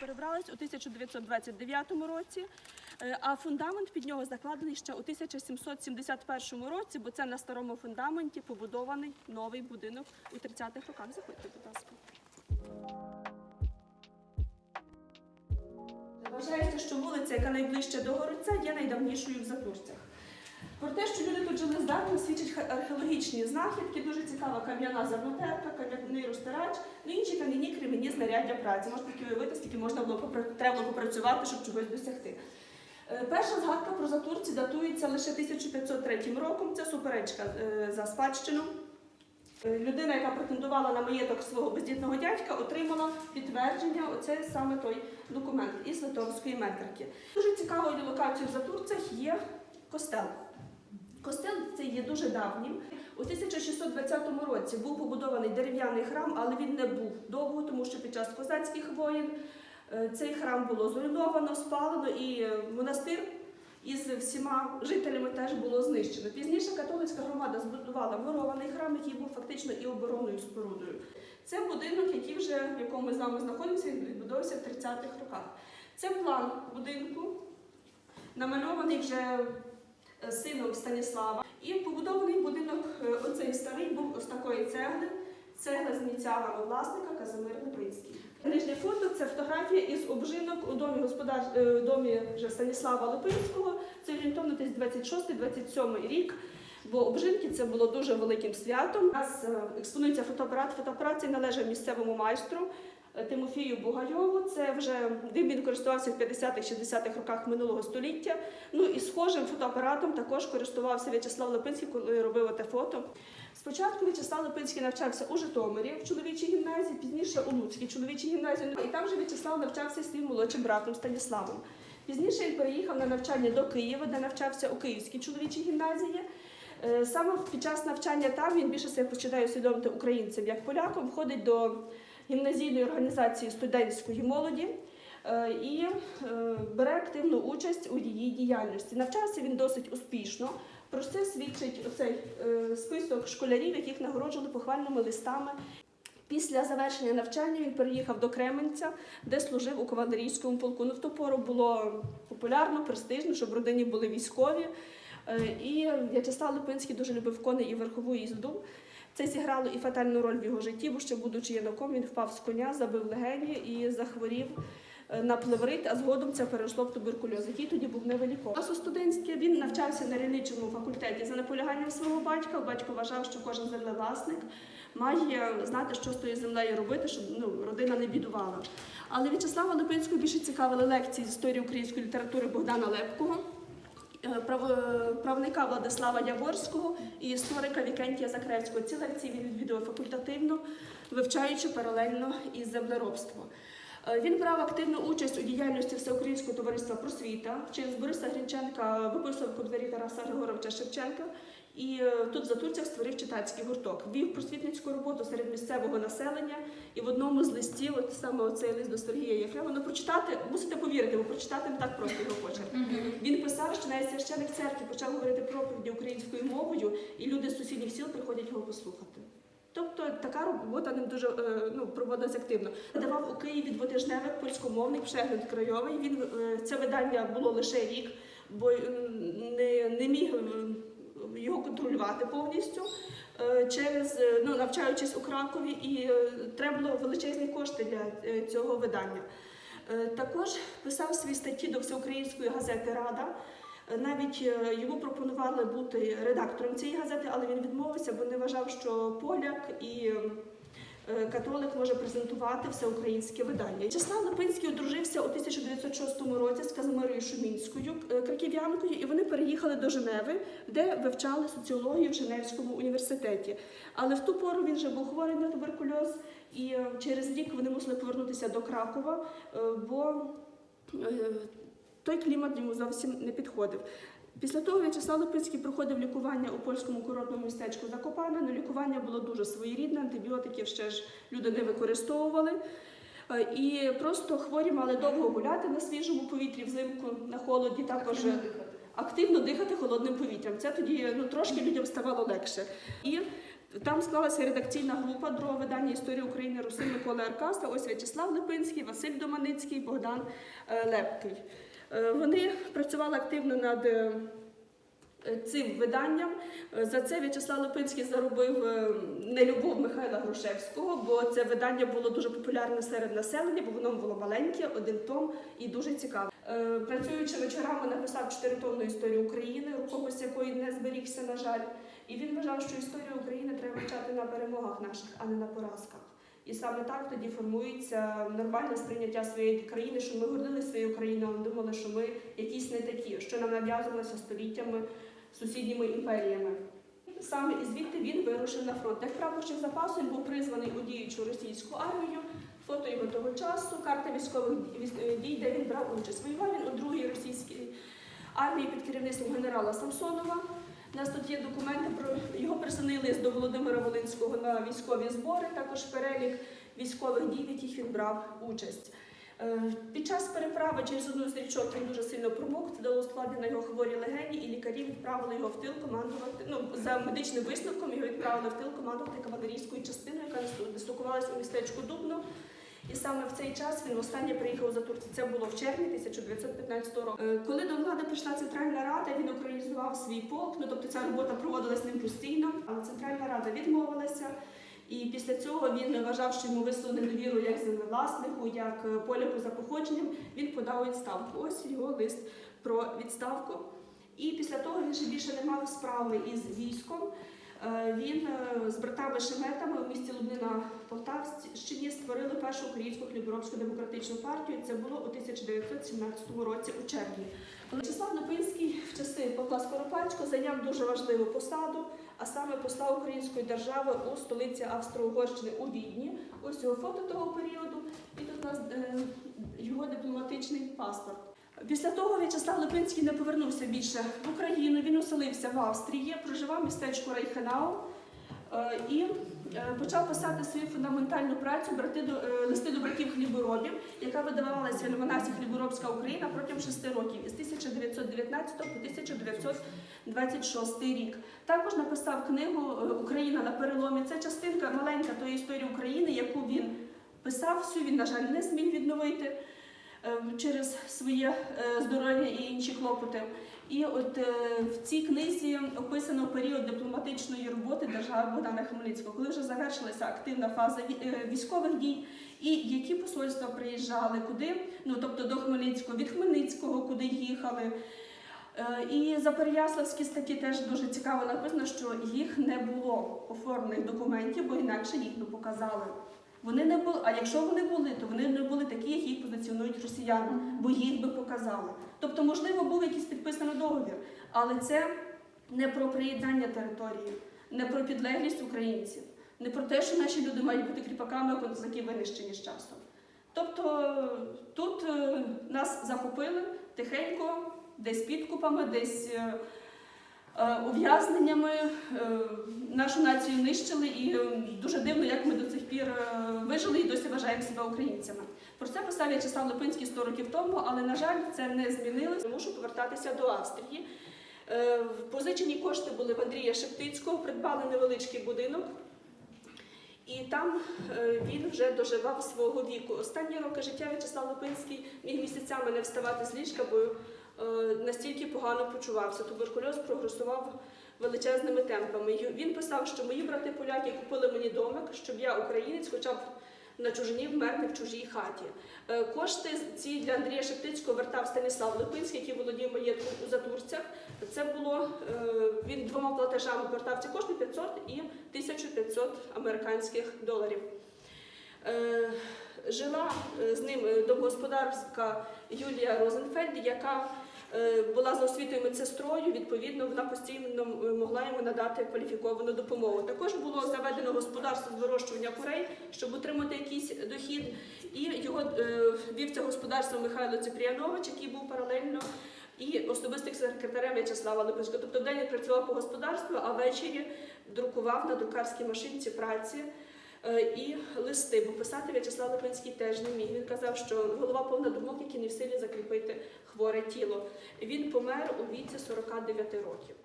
перебрались у 1929 році, е, а фундамент під нього закладений ще у 1771 році, бо це на старому фундаменті побудований новий будинок у 30-х роках. Заходьте, будь ласка. Вважається, що вулиця, яка найближче до городця, є найдавнішою в Затурцях. Про те, що люди тут жили здавна, свідчать археологічні знахідки, дуже цікава кам'яна зернотерка, кам'яний розтирач, ну інші кам'яні кремені знаряддя праці. Можна тільки уявити, скільки можна було треба було попрацювати, щоб чогось досягти. Е, Перша згадка про затурці датується лише 1503 роком. Це суперечка е, за спадщину. Е, Людина, яка претендувала на маєток свого бездітного дядька, отримала підтвердження. Оце саме той документ із Литовської метрики. Дуже цікавою локацією в Затурцях є костел. Костел цей є дуже давнім. У 1620 році був побудований дерев'яний храм, але він не був довго, тому що під час козацьких воєн е, цей храм було зруйновано, спалено, і е, монастир із всіма жителями теж було знищено. Пізніше католицька громада збудувала мурований храм, який був фактично і оборонною спорудою. Це будинок, який вже в якому ми з вами знаходимося, він відбудовувався в 30-х роках. Це план будинку, намальований вже сином Станіслава. І побудований будинок, е, оцей старий, був ось такої цегли. Цегла з ініціалами власника Казимир Липинський. Нижнє фото це фотографія із обжинок у домі господар... е, домі вже Станіслава Липинського. Це орієнтовно десь 26-27 рік. Бо обжинки це було дуже великим святом. У нас е, експонується фотоапарат. Фотоапарат належав місцевому майстру е, Тимофію Бугайову. Це вже він користувався в 50-60-х роках минулого століття. Ну і схожим фотоапаратом також користувався В'ячеслав Липинський, коли робив те фото. Спочатку В'ячеслав Липинський навчався у Житомирі в чоловічій гімназії, пізніше у Луцькій чоловічій гімназії. І там же В'ячеслав навчався зі своїм молодшим братом Станіславом. Пізніше він переїхав на навчання до Києва, де навчався у Київській чоловічій гімназії. Е, Саме під час навчання там він більше себе починає усвідомити українцем як поляком, входить до гімназійної організації студентської молоді е, і е, бере активну участь у її діяльності. Навчався він досить успішно. Про це свідчить оцей е, список школярів, яких нагороджували похвальними листами. Після завершення навчання він переїхав до Кременця, де служив у кавалерійському полку. Ну, в ту пору було популярно, престижно, щоб в родині були військові. І В'ячеслав Липинський дуже любив коней і верхову їзду. Це зіграло і фатальну роль в його житті, бо ще будучи юнаком, він впав з коня, забив легені і захворів е, на плеврит, а згодом це перейшло в туберкульоз, який тоді був невеликий. Часу студентське він навчався на рілічному факультеті за наполяганням свого батька. Батько вважав, що кожен землевласник має знати, що з тою землею робити, щоб ну, родина не бідувала. Але В'ячеслава Липинського більше цікавили лекції з історії української літератури Богдана Лепкого. Е, прав- Правника Владислава Яворського і історика Вікентія Закревського. Ці лекції він відвідував факультативно, вивчаючи паралельно із землеробство. Е, Він брав активну участь у діяльності Всеукраїнського товариства просвіта. Через Бориса Грінченка виписував у двері Тараса Григоровича Шевченка. І е, тут в Затурцях створив читацький гурток. Вів просвітницьку роботу серед місцевого населення. І в одному з листів, от саме оцей лист до Сергія Єфремова, ну прочитати, мусите повірити, бо прочитати не так просто його почерк. Він писав, що навіть священик церкви почав говорити проповіді українською мовою, і люди з сусідніх сіл приходять його послухати. Тобто така робота ним дуже е, ну, проводилась активно. Видавав у Києві двотижневик польськомовний Пшегляд крайовий. Він е, це видання було лише рік, бо не, не міг його контролювати повністю. Е, Через е, ну, навчаючись у Кракові, і е, треба було величезні кошти для цього видання. Також писав свої статті до всеукраїнської газети Рада. Навіть йому пропонували бути редактором цієї газети, але він відмовився, бо не вважав, що поляк і католик може презентувати всеукраїнське видання. В'ячеслав Липинський одружився у 1906 році з Казимирою Шумінською е, краків'янкою, і вони переїхали до Женеви, де вивчали соціологію в Женевському університеті. Але в ту пору він вже був хворий на туберкульоз, і е, через рік вони мусили повернутися до Кракова, е, бо е, той клімат йому зовсім не підходив. Після того В'ячеслав Липинський проходив лікування у польському курортному містечку Закопане. Ну, лікування було дуже своєрідне, антибіотиків ще ж люди не використовували. Е, І просто хворі мали довго гуляти на свіжому повітрі, взимку на холоді, також активно дихати холодним повітрям. Це тоді ну, трошки людям ставало легше. І Там склалася редакційна група другого видання історії України Руси Миколи Аркаса, ось В'ячеслав Липинський, Василь Доманицький, Богдан е, Лепкий. Е, Вони працювали активно над е, цим виданням. Е, За це В'ячеслав Липинський заробив е, нелюбов Михайла Грушевського, бо це видання було дуже популярне серед населення, бо воно було маленьке, один том і дуже цікаве. Е, Працюючи вечорами, написав чотиритомну історію України, рукопис якої не зберігся, на жаль. І він вважав, що історію України треба вивчати на перемогах наших, а не на поразках. І саме так тоді формується нормальне сприйняття своєї країни, що ми гордилися своєю країною, що ми якісь не такі, що нам нав'язувалося століттями сусідніми імперіями. Саме і звідти він вирушив на фронт. Як прапорщик запасу він був призваний у діючу російську армію. Фото його того часу, карта військових дій, де він брав участь. Воював він у другій російській армії під керівництвом генерала Самсонова. У нас тут є документи про його присунили лист до Володимира Волинського на військові збори, також перелік військових дій, в яких він брав участь. Е, Під час переправи через одну з річок він дуже сильно промок, це дало склади на його хворі легені, і лікарі відправили його в тил командувати. Ну за медичним висновком його відправили в тил командувати кавалерійською частиною, яка дислокувалася у містечку Дубно. І саме в цей час він востаннє приїхав за Турцію. Це було в червні 1915 року. Е, Коли до влади прийшла Центральна Рада, він українізував свій полк. Ну тобто ця робота проводилась ним постійно, але Центральна Рада відмовилася. І після цього він вважав, що йому висловили недовіру як землевласнику, як е, поляку за походженням. Він подав відставку. Ось його лист про відставку. І після того він ще більше не мав справи із військом. Е, Він е, з братами Шеметами в місті Лубни на Полтавщині створили першу українську хліборобську демократичну партію. Це було у 1917 році у червні. Вячеслав Липинський в часи Павла Скоропадського зайняв дуже важливу посаду, а саме посла Української держави у столиці Австро-Угорщини у Відні. Ось його фото того періоду, і тут у нас е, його дипломатичний паспорт. Після того В'ячеслав Липинський не повернувся більше в Україну. Він оселився в Австрії, проживав в містечку Рейхенау е, і е, почав писати свою фундаментальну працю е, листи до братів хліборобів, яка видавалася в альманасі Хліборобська Україна протягом шести років із 1919 по 1926 рік. Також написав книгу Україна на переломі. Це частинка маленька тої історії України, яку він писав всю. Він, на жаль, не зміг відновити через своє е, здоров'я і інші клопоти. І от е, в цій книзі описано період дипломатичної роботи держави Богдана Хмельницького, коли вже завершилася активна фаза е, військових дій, і які посольства приїжджали, куди, ну тобто до Хмельницького, від Хмельницького, куди їхали. І за Переяславські статті теж дуже цікаво написано, що їх не було оформлених документів, бо інакше їх не показали. Вони не були, а якщо вони були, то вони не були такі, як їх позиціонують росіяни, бо їх би показали. Тобто, можливо, був якийсь підписаний договір, але це не про приєднання території, не про підлеглість українців, не про те, що наші люди мають бути кріпаками, козаки винищені з часом. Тобто тут е, нас захопили тихенько, десь підкупами, десь е, ув'язненнями, е, нашу націю нищили, і е, дуже дивно, як ми до цих пір е, вижили і досі вважаємо себе українцями. Про це писав В'ячеслав Липинський 100 років тому, але, на жаль, це не змінилось. Мушу повертатися до Австрії. Е, Позичені кошти були в Андрія Шептицького, придбали невеличкий будинок. І там е, він вже доживав свого віку. Останні роки життя В'ячеслав Липинський міг місяцями не вставати з ліжка, бо е, настільки погано почувався. Туберкульоз прогресував величезними темпами. Він писав, що мої брати поляки купили мені домик, щоб я, українець, хоча б на чужині вмер не в чужій хаті. Е, Кошти ці для Андрія Шептицького вертав Станіслав Липинський, який володів маєтком у Затурцях. Це було е, він двома платежами повертав ці кошти 500 і 1500 американських доларів. Жила е, з ним е, домогосподарська Юлія Розенфельд, яка е, була за освітою медсестрою, відповідно, вона постійно могла йому надати кваліфіковану допомогу. Також було заведено господарство з вирощування курей, щоб отримати якийсь дохід. І його вів це господарство Михайло Ципріанович, який був паралельно і особистим секретарем В'ячеслава Липинського. Тобто вдень він працював по господарству, а ввечері друкував на друкарській машинці праці і листи, бо писати В'ячеслав Липинський теж не міг. Він казав, що голова повна думок, які не в силі закріпити хворе тіло. Він помер у віці 49 років.